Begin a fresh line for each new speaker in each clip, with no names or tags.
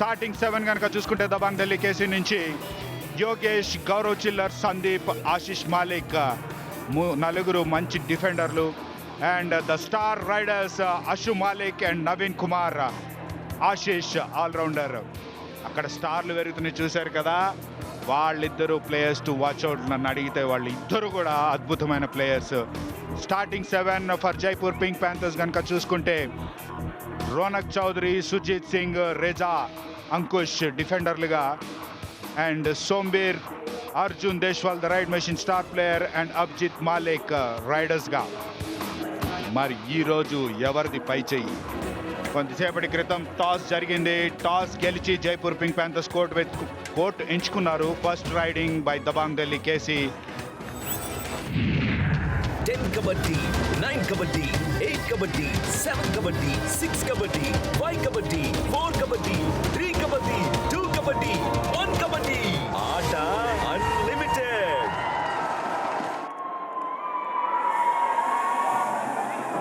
Starting seven కనుక చూసుకుంటే Dabangg Delhi KC నుంచి యోగేష్ గౌరవ్ చిల్లర్ సందీప్ ఆశిష్ మాలిక్ నలుగురు మంచి డిఫెండర్లు. And the star raiders Ashu Malik and Naveen Kumar Ashish all rounder. అక్కడ స్టార్లు పెరుగుతున్నాయి చూశారు కదా? వాళ్ళిద్దరూ ప్లేయర్స్ టు వాచ్ అవుట్ నన్ను అడిగితే వాళ్ళు ఇద్దరు కూడా అద్భుతమైన players starting seven for Jaipur Pink Panthers కనుక చూసుకుంటే Ronak Chaudhary Sujit Singh Reza Ankush డిఫెండర్లుగా and Sombir Arjun Deshwal the raid machine star player and Abhijit Malik రైడర్స్గా మరి ఈరోజు ఎవరిది పై చెయ్యి? కొంతసేపటి క్రితం టాస్ జరిగింది. టాస్ గెలిచి Jaipur Pink Panthers court court court ఎంచుకున్నారు. First raiding by Dabang Delhi KC.
Ten kabaddi nine kabaddi eight kabaddi seven kabaddi six kabaddi five kabaddi four kabaddi three kabaddi two kabaddi one kabaddi.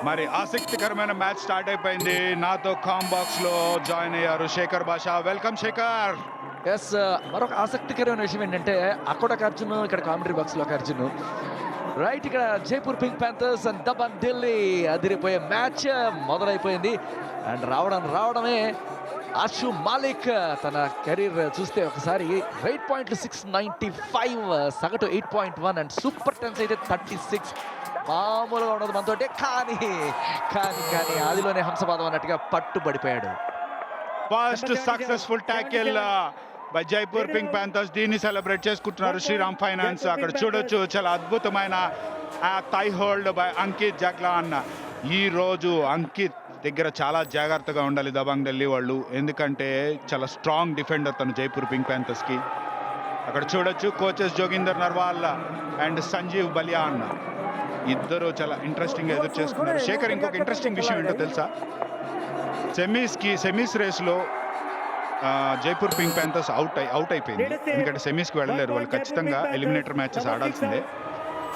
మరి ఆసక్తికరమైన match start అయిపోయింది. నాతో com బాక్స్లో join అయ్యారు శేఖర్ భాష welcome Shekhar.
Yes మరొక ఆసక్తికరమైన విషయం ఏంటంటే అక్కడ ఒక ఇక్కడ కామెడీ బాక్స్లో ఒక రైట్ ఇక్కడ Jaipur Pink Panthers and Dabang Delhi అదిరిపోయే మ్యాచ్ మొదలైపోయింది. అండ్ రావడం రావడమే అషు మాలిక్ తన కెరీర్ చూస్తే ఒకసారి ఎయిట్ పాయింట్లు సిక్స్ నైంటీ ఫైవ్ సగటు eight point one and super tens అయితే థర్టీ సిక్స్. మామూలుగా ఉండదు మనతోటే. కానీ కానీ కానీ ఆదిలోనే హంసపాదం అన్నట్టుగా పట్టుబడిపోయాడు.
First successful tackle by Jaipur Pink Panthers దీన్ని సెలబ్రేట్ చేసుకుంటున్నారు శ్రీరామ్ ఫైనాన్స్ అక్కడ చూడొచ్చు. చాలా అద్భుతమైన ఆ thigh hold by Ankit Jaglan ఈ రోజు అంకిత్ దగ్గర చాలా జాగ్రత్తగా ఉండాలి దబాంగ్ ఢిల్లీ వాళ్ళు. ఎందుకంటే చాలా స్ట్రాంగ్ డిఫెండర్ తను జైపూర్ పింక్ ప్యాంథర్స్కి. అక్కడ చూడొచ్చు. కోచెస్ జోగిందర్ నర్వాల్ అండ్ సంజీవ్ బలియాన్ ఇద్దరు చాలా ఇంట్రెస్టింగ్ ఎదురు చేసుకున్నారు శేఖర్ ఇంకొక ఇంట్రెస్టింగ్ విషయం ఏంటో తెలుసా? సెమీస్కి సెమీస్ రేస్లో జైపూర్ పింక్ ప్యాంథర్స్ అవుట్ అయి అవుట్ అయిపోయింది. ఎందుకంటే సెమీస్కి వెళ్ళలేరు వాళ్ళు. ఖచ్చితంగా ఎలిమినేటర్ మ్యాచెస్ ఆడాల్సిందే.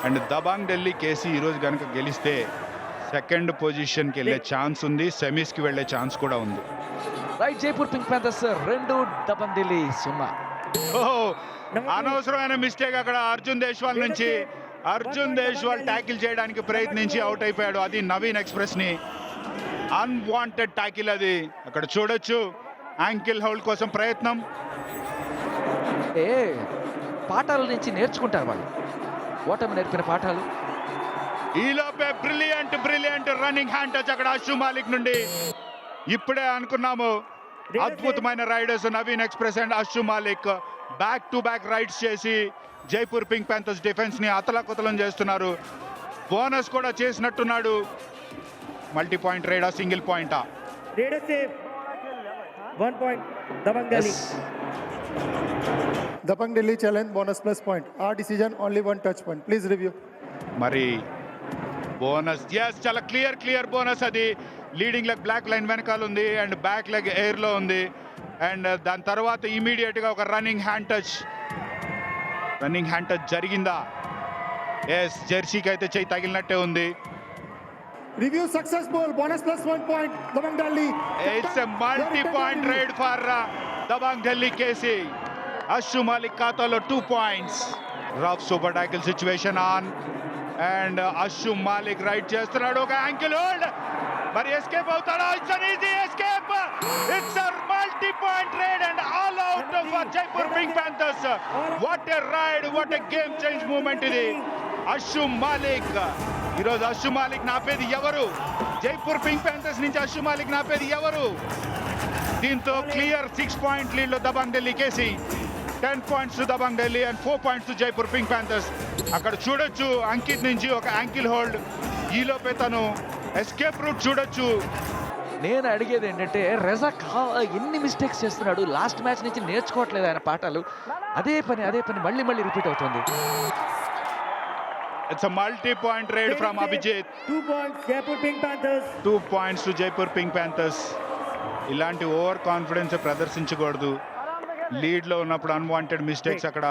అండ్ దబాంగ్ ఢిల్లీ కేసీ ఈరోజు కనుక గెలిస్తే సెకండ్ పొజిషన్కి వెళ్ళే ఛాన్స్ ఉంది. సెమీస్కి వెళ్ళే ఛాన్స్ కూడా ఉంది.
రైట్ జైపూర్ పింక్ ప్యాంథర్స్ రెండు దబన్ ఢిల్లీ సున్నా.
అనవసరమైన మిస్టేక్ అక్కడ అర్జున్ దేశ్వాల్ నుంచి. అర్జున్ దేశ్వాల్ ట్యాకిల్ చేయడానికి ప్రయత్నించి అవుట్ అయిపోయాడు. అది నవీన్ ఎక్స్ప్రెస్ని అన్వాంటెడ్ ట్యాకిల్ అది. అక్కడ చూడొచ్చు. యాంకిల్ హోల్డ్ కోసం ప్రయత్నం.
ఏ పాఠాల నుంచి నేర్చుకుంటారు వాళ్ళు. ఓటమి నేర్పిన పాఠాలు.
ఈలోపే brilliant brilliant running hand touch అక్కడ అషు మాలిక్ నుండి. ఇప్పుడే అనుకున్నాము. అద్భుతమైన raiders Naveen express and Ashu Malik. Back to back raids చేసి జైపూర్ పింక్ ప్యాంథర్స్ డిఫెన్స్ని అతలకుతలం చేస్తున్నారు బోనస్ కూడా చేసినట్టున్నాడు మల్టీ పాయింట్ రైడా సింగిల్ పాయింటా.
Dabang Delhi.
Yes
Dapang Delhi challenge bonus plus point. Our decision only one touch point. Please review.
మరి bonus yes చాలా క్లియర్ క్లియర్ బోనస్ అది లీడింగ్ లెగ్ బ్లాక్ లైన్ వెనకాల ఉంది అండ్ బ్యాక్ లెగ్ ఎయిర్లో ఉంది and దాని తర్వాత ఇమీడియట్గా ఒక running hand touch running hand touch జరిగిందా? ఎస్ జెర్సీకి అయితే చెయ్యి తగిలినట్టే ఉంది.
Review successful. Bonus plus one point. Dapang Delhi.
It's a multi point raid for Dabang Delhi KC Ashu Malik ఖాతాలో two points rough super tackle situation on and Ashu Malik raid చేస్తున్నాడు. ఒక ankle hold మరి escape అవుతాడా? It's easy escape cover. It's a multi-point raid and all out for Jaipur Pink Panthers. What a raid what a game change moment ఇది. అషు మాలిక్ ఈరోజు అషు మాలిక్ నాపేది ఎవరు? Jaipur Pink Panthers నుంచి అషు మాలిక్ నాపేది ఎవరు? దీంతో clear six point లీడ్లో Dabang Delhi KC. Ten points Dabang Delhi and four points Jaipur Pink Panthers అక్కడ చూడొచ్చు అంకిత్ నుంచి ఒక యాంకిల్ హోల్డ్ ఈలోపే తను ఎస్కేప్ రూట్ చూడొచ్చు.
నేను అడిగేది ఏంటంటే రెజాక్ ఎన్ని మిస్టేక్స్ చేస్తున్నాడు? లాస్ట్ మ్యాచ్ నుంచి నేర్చుకోవట్లేదు ఆయన పాఠాలు. అదే పని అదే పని మళ్ళీ మళ్ళీ రిపీట్ అవుతుంది.
It's multi point raid from
Raider save.
Abhijit
Two points. Jaipur Pink Panthers.
Two points to Jaipur Pink Panthers ఇలాంటి ఓవర్ కాన్ఫిడెన్స్ ప్రదర్శించకూడదు లీడ్లో ఉన్నప్పుడు అన్వాంటెడ్ మిస్టేక్స్ అక్కడ.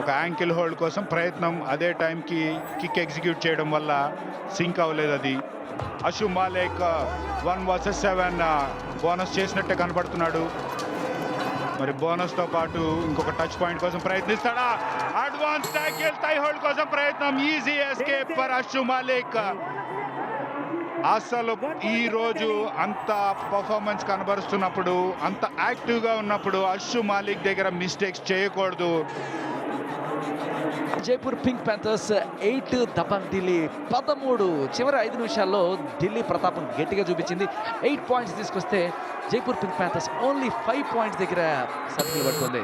ఒక యాంకిల్ హోల్డ్ కోసం ప్రయత్నం అదే టైంకి కిక్ ఎగ్జిక్యూట్ చేయడం వల్ల సింక్ అవ్వలేదు అది. Ashu Malik one versus seven bonus చేసినట్టే కనబడుతున్నాడు. మరి బోనస్తో పాటు ఇంకొక టచ్ పాయింట్ కోసం ప్రయత్నిస్తాడా? అడ్వాన్స్ ట్యాకిల్ టై హోల్డ్ కోసం ప్రయత్నం. Easy escape for Ashu Malik. అసలు ఈ రోజు అంత పర్ఫార్మెన్స్ కనబరుస్తున్నప్పుడు అంత యాక్టివ్గా ఉన్నప్పుడు అశు మాలిక్ దగ్గర మిస్టేక్స్ చేయకూడదు.
Jaipur Pink Panthers eight Dabang Delhi. పదమూడు చివరి ఐదు నిమిషాల్లో ఢిల్లీ ప్రతాపం గట్టిగా చూపించింది. ఎయిట్ పాయింట్స్ తీసుకొస్తే Jaipur Pink Panthers only five points దగ్గర సర్కిల్ పడుతుంది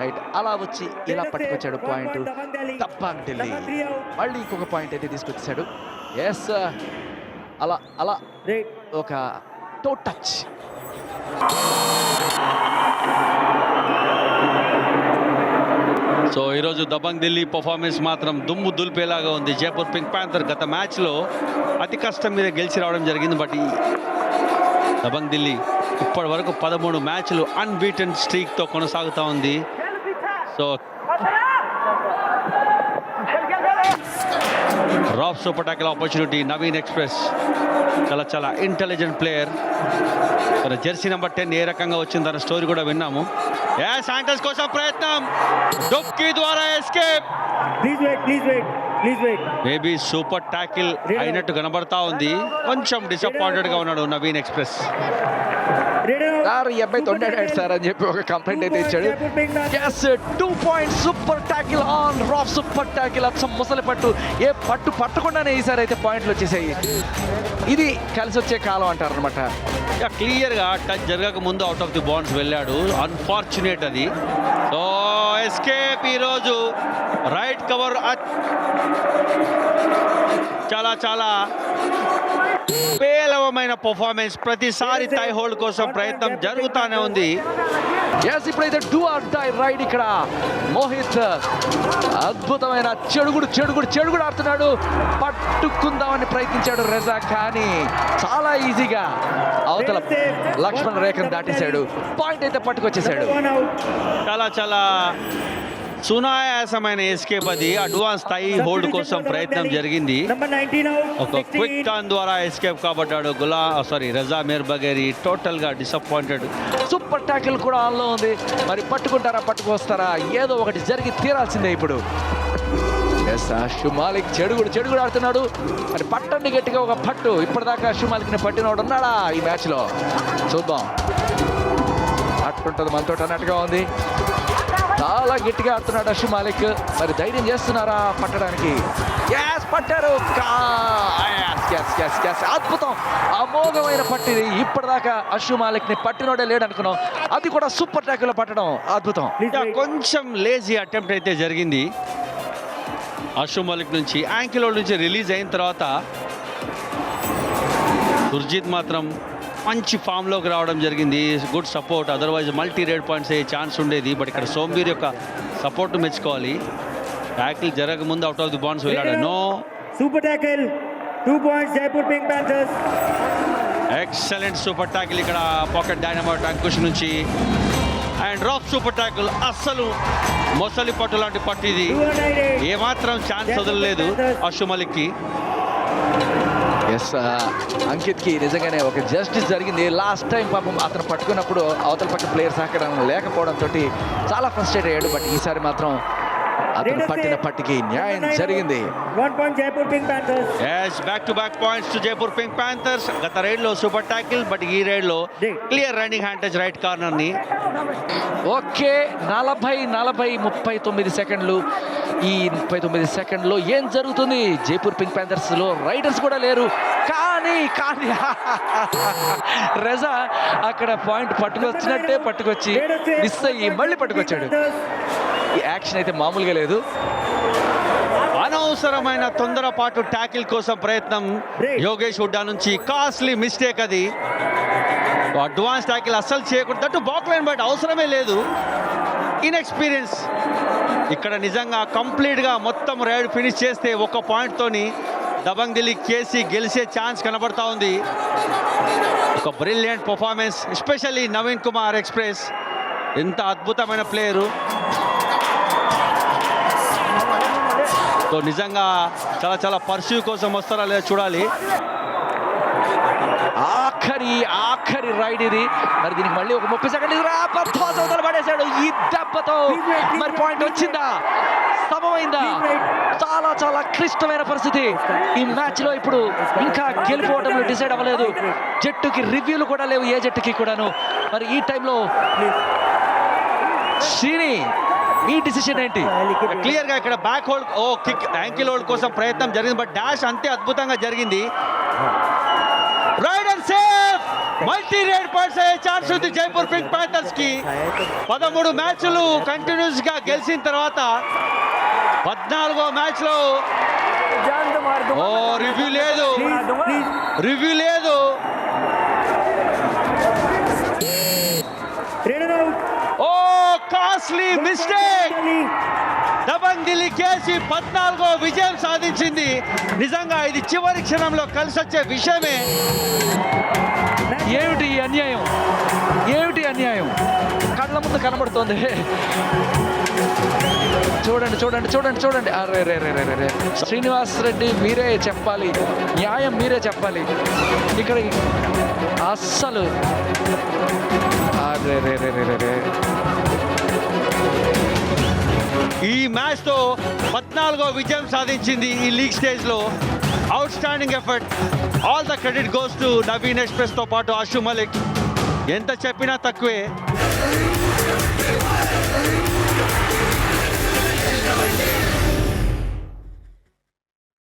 రైట్ అలా వచ్చి ఇలా పట్టుకొచ్చాడు పాయింట్ దబాంగ్ ఢిల్లీ. మళ్ళీ ఇంకొక పాయింట్ అయితే తీసుకొచ్చాడు ఎస్ అలా అలా
రేట్
ఒక టో టచ్.
సో ఈరోజు దబంగ్ ఢిల్లీ పర్ఫార్మెన్స్ మాత్రం దుమ్ము దులిపేలాగా ఉంది. జైపూర్ పింక్ ప్యాంథర్ గత మ్యాచ్లో అతి కష్టం మీద గెలిచి రావడం జరిగింది. బట్ ఈ దబంగ్ ఢిల్లీ ఇప్పటి వరకు పదమూడు మ్యాచ్లు అన్బీటెన్ స్ట్రీక్తో కొనసాగుతూ ఉంది. So rough super tackle opportunity Naveen Express చాలా చాలా ఇంటెలిజెంట్ ప్లేయర్ తన జెర్సీ నెంబర్ టెన్ ఏ రకంగా వచ్చింది తన స్టోరీ కూడా విన్నాము. ఏ శాంటస్ కోసం ప్రయత్నం. డొక్కి ద్వారా escape
please wait please wait please wait
maybe super tackle అయినట్టు కనబడతా ఉంది. కొంచెం డిసప్పాయింటెడ్గా ఉన్నాడు నవీన్ ఎక్స్ప్రెస్
సార్ ఈ అబ్బాయి తొండాడాడు సార్ అని చెప్పి ఒక కంప్లైంట్ అయితే ఇచ్చాడు. Yes two point super tackle on rough super tackle అచ్చం ముసలి పట్టు ఏ పట్టు పట్టకుండానే ఈసారి అయితే పాయింట్లు వచ్చేసాయి. ఇది కలిసి వచ్చే కాలం అంటారు అనమాట
క్లియర్గా టచ్ జరగక ముందు అవుట్ ఆఫ్ ది బౌండ్స్ వెళ్ళాడు. అన్ఫార్చునేట్ అది. సో ఎస్కేప్ ఈరోజు. రైట్ కవర్ చాలా చాలా. పేలవమైన పర్ఫార్మెన్స్ ప్రతిసారి టై హోల్డ్ కోసం ప్రయత్నం జరుగుతానే ఉంది.
ఎస్ ఇప్పుడైతే డూ ఆర్ డై రైడ్ ఇక్కడ. మోహిత్ అద్భుతమైన చెడుగుడు చెడుగుడు చెడుగుడు ఆడుతున్నాడు. పట్టుకుందామని ప్రయత్నించాడు రెజా కానీ చాలా ఈజీగా అవతల లక్ష్మణ్ రేఖను దాటేశాడు. పాయింట్ అయితే పట్టుకొచ్చేసాడు
చాలా చాలా సునాయాసమైన ఎస్కేప్ అది అడ్వాన్స్ టై హోల్డ్ కోసం ప్రయత్నం జరిగింది.
నంబర్ 19 అవుట్
ఒక క్విక్ టర్న్ ద్వారా ఎస్కేప్ కాబడ్డాడు గులా సారీ రజా మీర్ బగేరి టోటల్గా డిసప్పాయింటెడ్
సూపర్ ట్యాకిల్ కూడా ఆన్లో ఉంది. మరి పట్టుకుంటారా పట్టుకొస్తారా? ఏదో ఒకటి జరిగి తీరాల్సిందే ఇప్పుడు. ఎస్ షుమాలిక్ చెడుగుడు చెడుగుడు ఆడుతున్నాడు. మరి పట్టండి గట్టిగా ఒక పట్టు. ఇప్పటిదాకా షుమాలిక్ని పట్టినోడు ఉన్నాడా ఈ మ్యాచ్లో? చూద్దాం. పట్టుంటుంది మనతో అన్నట్టుగా ఉంది. చాలా గట్టిగా ఆడుతున్నాడు అషు మాలిక్. మరి ధైర్యం చేస్తున్నారా పట్టడానికి? గ్యాస్ పట్టారు. అద్భుతం. అమోఘమైన పట్టిది ఇప్పటిదాకా అషు మాలిక్ని పట్టినోడే లేడు అనుకున్నాం అది కూడా సూపర్ ట్యాక్లో పట్టడం అద్భుతం.
కొంచెం లేజీ అటెంప్ట్ అయితే జరిగింది. అషు మాలిక్ నుంచి యాంకిలో నుంచి రిలీజ్ అయిన తర్వాత సుర్జిత్ మాత్రం మంచి ఫామ్లోకి రావడం జరిగింది. Good support otherwise multi raid points అయ్యే ఛాన్స్ ఉండేది. బట్ ఇక్కడ సోంబీర్ యొక్క సపోర్ట్ మెచ్చుకోవాలి. ట్యాకిల్ జరగకముందు అవుట్ ఆఫ్ ది బాండ్స్ వెళ్ళాడు. No
super tackle 2 points Jaipur Pink Panthers
excellent super tackle ఇక్కడ పాకెట్ డైనమైట్ అంకుష్ నుంచి. అండ్ రాక్ సూపర్ ట్యాకిల్ అస్సలు మొసలి పట్టు లాంటి పట్టు ఇది
298
ఏమాత్రం ఛాన్స్ వదలలేదు అషు మలిక్కి
ఎస్ uh, అంకిత్కి నిజంగానే ఒక జస్టిస్ జరిగింది. లాస్ట్ టైం పాపం అతను పట్టుకున్నప్పుడు అవతల పక్క ప్లేయర్ సహకారం లేకపోవడంతో చాలా ఫ్రస్ట్రేట్ అయ్యాడు. బట్ ఈసారి మాత్రం అతను పట్టిన పట్టికి న్యాయం జరిగింది.
1 point Jaipur Pink Panthers
yes back to back points to Jaipur Pink Panthers గత రైడ్లో సూపర్ ట్యాకిల్ బట్ ఈ రైడ్లో clear running hand touch right కార్నర్ని.
Okay నలభై నలభై ముప్పై తొమ్మిది సెకండ్లు. ఈ ముప్పై తొమ్మిది సెకండ్లో ఏం జరుగుతుంది? జైపూర్ పింక్ ప్యాంథర్స్లో రైడర్స్ కూడా లేరు. కానీ కానీ రెజా అక్కడ పాయింట్ పట్టుకొచ్చినట్టే పట్టుకొచ్చి మిస్ అయ్యి మళ్ళీ పట్టుకొచ్చాడు. ఈ యాక్షన్ అయితే మామూలుగా లేదు.
అనవసరమైన తొందరపాటు ట్యాకిల్ కోసం ప్రయత్నం యోగేష్ హుడ్డా నుంచి. కాస్ట్లీ మిస్టేక్ అది. అడ్వాన్స్ ట్యాకిల్ అస్సలు చేయకూడదు. బాక్ లైన్ బట్ అవసరమే లేదు. ఇన్ఎక్స్పీరియన్స్ ఇక్కడ నిజంగా కంప్లీట్గా మొత్తం రైడ్ ఫినిష్ చేస్తే ఒక పాయింట్తోని దబంగ్ ఢిల్లీ కేసీ గెలిచే ఛాన్స్ కనబడతా ఉంది. ఒక brilliant performance especially Naveen Kumar Express. ఎంత అద్భుతమైన ప్లేయరు సో నిజంగా చాలా చాలా పర్సూ కోసం వస్తారా లేదా చూడాలి.
ఆఖరి ఆఖరి రైడ్ ఇది. మరి దీనికి మళ్ళీ ఒక ముప్పై సెకండ్ చౌదలు పడేశాడు. ఈ దెబ్బతో మరి పాయింట్ వచ్చిందా? సమమైందా? చాలా చాలా క్లిష్టమైన పరిస్థితి. ఈ మ్యాచ్లో ఇప్పుడు ఇంకా గెలుపోవటంలో డిసైడ్ అవ్వలేదు. జట్టుకి రివ్యూలు కూడా లేవు ఏ జట్టుకి కూడాను. మరి ఈ టైంలో శ్రీని మీ డిసిషన్ ఏంటి?
క్లియర్గా ఇక్కడ బ్యాక్ హోల్డ్ ఓ కిక్ యాంకిల్ హోల్డ్ కోసం ప్రయత్నం జరిగింది బట్ డాష్ అంతే అద్భుతంగా జరిగింది. Raid and safe multi raid points అయ్యే ఛాన్స్ ఉంది జైపూర్ పింక్ ప్యాంథర్స్కి. పదమూడు మ్యాచ్లు కంటిన్యూస్గా గెలిచిన తర్వాత పద్నాలుగో మ్యాచ్లో ఓ రివ్యూ లేదు. రివ్యూ లేదు
Rated out.
ఓ costly mistake
Delhi.
Dabang Delhi KC పద్నాలుగో విజయం సాధించింది. నిజంగా ఇది చివరి క్షణంలో కలిసి వచ్చే విషయమే.
ఏమిటి ఈ అన్యాయం? ఏమిటి అన్యాయం? కళ్ళ ముందు కనబడుతోంది. చూడండి చూడండి చూడండి చూడండి. అరే రే రే రే రే రే. శ్రీనివాస్ రెడ్డి మీరే చెప్పాలి. న్యాయం మీరే చెప్పాలి. ఇక్కడ అస్సలు. అరే రే రే రే రే.
మ్యాచ్తో పద్నాలుగో విజయం సాధించింది ఈ లీగ్ స్టేజ్లో. Outstanding effort all the credit goes to Naveen ఎక్స్ప్రెస్తో పాటు ఆషు మలిక్. ఎంత చెప్పినా తక్కువే.